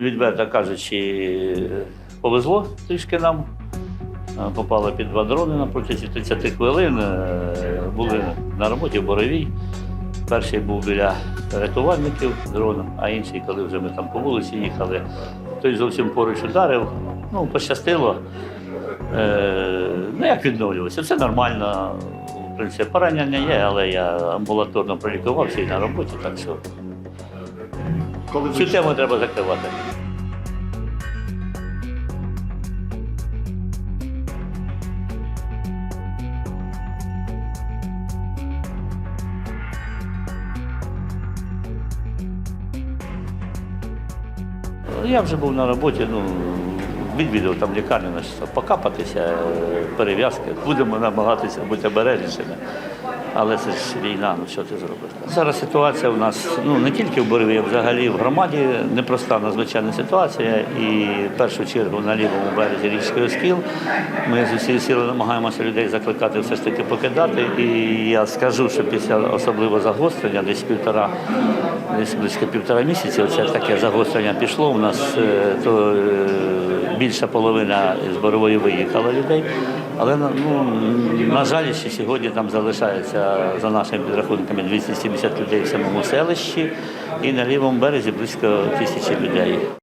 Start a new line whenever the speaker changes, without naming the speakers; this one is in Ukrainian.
Відверто кажучи, повезло трішки нам. Е, Попали під два дрони на протязі 30 хвилин. Е, Були на роботі в Боровій. Перший був біля рятувальників дроном, а інший, коли вже ми там по вулиці їхали, той зовсім поруч ударив. Ну, пощастило. Е, ну, як відновлювався? Все нормально. В принципі, поранення є, але я амбулаторно пролікувався і на роботі, так що
Коли
цю тему треба закривати. Я вже був на роботі, ну, відвідав там лікарню, покапатися, е, перев'язки. Будемо намагатися бути обережнішими. Але це ж війна, ну що ти зробиш? Зараз ситуація у нас ну не тільки в Борові, а взагалі в громаді непроста надзвичайна ситуація. І в першу чергу на лівому березі річки Оскіл ми з усієї сили намагаємося людей закликати все ж таки покидати. І я скажу, що після особливо загострення, десь півтора, десь близько півтора місяці, оце таке загострення пішло. У нас е, то е, більша половина з Борової виїхала людей. Але ну, на жаль, ще сьогодні там залишається за нашими підрахунками 270 людей в самому селищі, і на лівому березі близько тисячі людей.